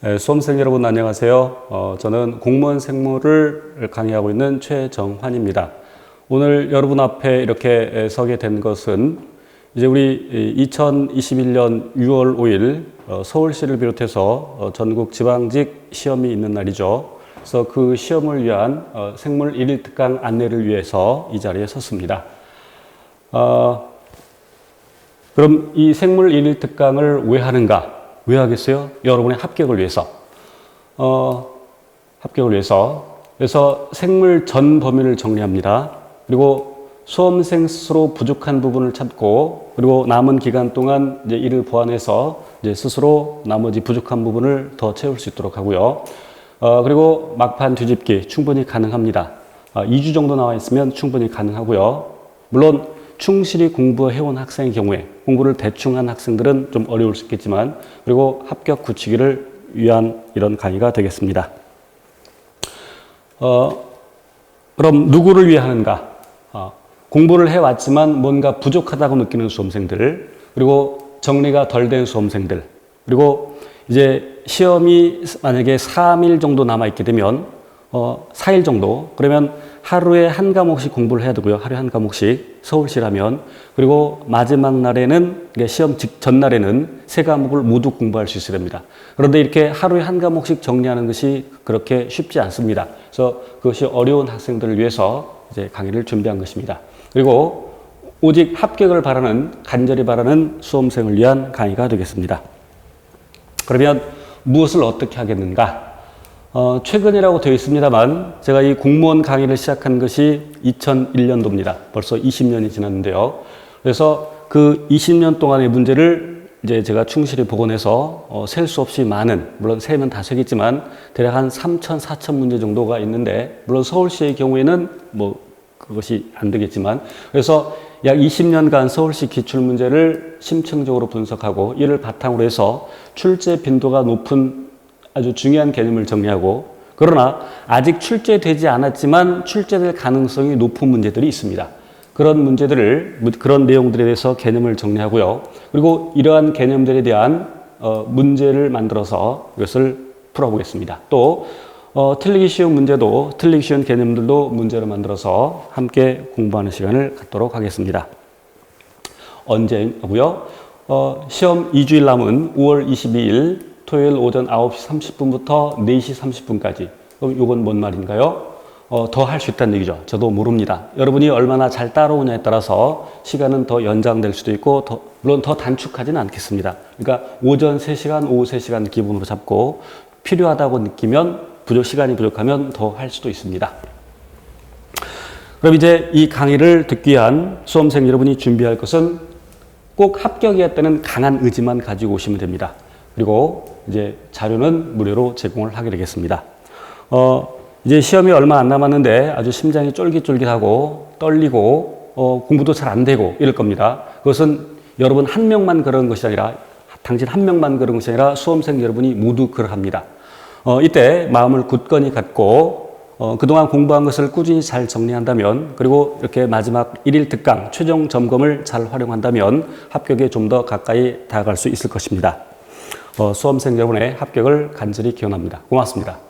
네, 수험생 여러분 안녕하세요. 어, 저는 공무원 생물을 강의하고 있는 최정환입니다. 오늘 여러분 앞에 이렇게 서게 된 것은 이제 우리 2021년 6월 5일 어, 서울시를 비롯해서 어, 전국 지방직 시험이 있는 날이죠. 그래서 그 시험을 위한 어, 생물 1일 특강 안내를 위해서 이 자리에 섰습니다. 어, 그럼 이 생물 1일 특강을 왜 하는가? 왜 하겠어요? 여러분의 합격을 위해서. 어, 합격을 위해서. 그래서 생물 전 범위를 정리합니다. 그리고 수험생 스스로 부족한 부분을 찾고, 그리고 남은 기간 동안 이제 이를 보완해서 이제 스스로 나머지 부족한 부분을 더 채울 수 있도록 하고요. 어, 그리고 막판 뒤집기 충분히 가능합니다. 어, 2주 정도 나와 있으면 충분히 가능하고요. 물론 충실히 공부해온 학생의 경우에 공부를 대충 한 학생들은 좀 어려울 수 있겠지만 그리고 합격 굳히기를 위한 이런 강의가 되겠습니다. 어, 그럼 누구를 위해 하는가? 어, 공부를 해왔지만 뭔가 부족하다고 느끼는 수험생들 그리고 정리가 덜 된 수험생들 그리고 이제 시험이 만약에 3일 정도 남아있게 되면 어, 4일 정도 그러면 하루에 한 과목씩 공부를 해야 되고요. 하루에 한 과목씩 서울시라면 그리고 마지막 날에는 시험 직 전날에는 세 과목을 모두 공부할 수 있어야 됩니다. 그런데 이렇게 하루에 한 과목씩 정리하는 것이 그렇게 쉽지 않습니다. 그래서 그것이 어려운 학생들을 위해서 이제 강의를 준비한 것입니다. 그리고 오직 합격을 바라는 간절히 바라는 수험생을 위한 강의가 되겠습니다. 그러면 무엇을 어떻게 하겠는가? 어, 최근이라고 되어 있습니다만 제가 이 공무원 강의를 시작한 것이 2001년도입니다. 벌써 20년이 지났는데요. 그래서 그 20년 동안의 문제를 이제 제가 충실히 복원해서 어, 셀 수 없이 많은 물론 세면 다 세겠지만 대략 한 3천 4천 문제 정도가 있는데 물론 서울시의 경우에는 뭐 그것이 안 되겠지만 그래서 약 20년간 서울시 기출 문제를 심층적으로 분석하고 이를 바탕으로 해서 출제 빈도가 높은 아주 중요한 개념을 정리하고 그러나 아직 출제되지 않았지만 출제될 가능성이 높은 문제들이 있습니다. 그런 문제들을 그런 내용들에 대해서 개념을 정리하고요. 그리고 이러한 개념들에 대한 어, 문제를 만들어서 이것을 풀어보겠습니다. 또 어, 틀리기 쉬운 문제도 틀리기 쉬운 개념들도 문제로 만들어서 함께 공부하는 시간을 갖도록 하겠습니다. 언제고요? 어, 시험 2주일 남은 5월 22일 토요일 오전 9시 30분부터 4시 30분까지. 그럼 이건 뭔 말인가요? 어, 더 할 수 있다는 얘기죠. 저도 모릅니다. 여러분이 얼마나 잘 따라오냐에 따라서 시간은 더 연장될 수도 있고, 더, 물론 더 단축하지는 않겠습니다. 그러니까 오전 3시간, 오후 3시간 기본으로 잡고 필요하다고 느끼면 부족, 시간이 부족하면 더 할 수도 있습니다. 그럼 이제 이 강의를 듣기 위한 수험생 여러분이 준비할 것은 꼭 합격이었다는 강한 의지만 가지고 오시면 됩니다. 그리고 이제 자료는 무료로 제공을 하게 되겠습니다. 어, 이제 시험이 얼마 안 남았는데 아주 심장이 쫄깃쫄깃하고 떨리고 어, 공부도 잘 안 되고 이럴 겁니다. 그것은 여러분 한 명만 그런 것이 아니라 당신 한 명만 그런 것이 아니라 수험생 여러분이 모두 그러합니다. 어, 이때 마음을 굳건히 갖고 어, 그동안 공부한 것을 꾸준히 잘 정리한다면 그리고 이렇게 마지막 일일 특강 최종 점검을 잘 활용한다면 합격에 좀 더 가까이 다가갈 수 있을 것입니다. 어, 수험생 여러분의 합격을 간절히 기원합니다. 고맙습니다.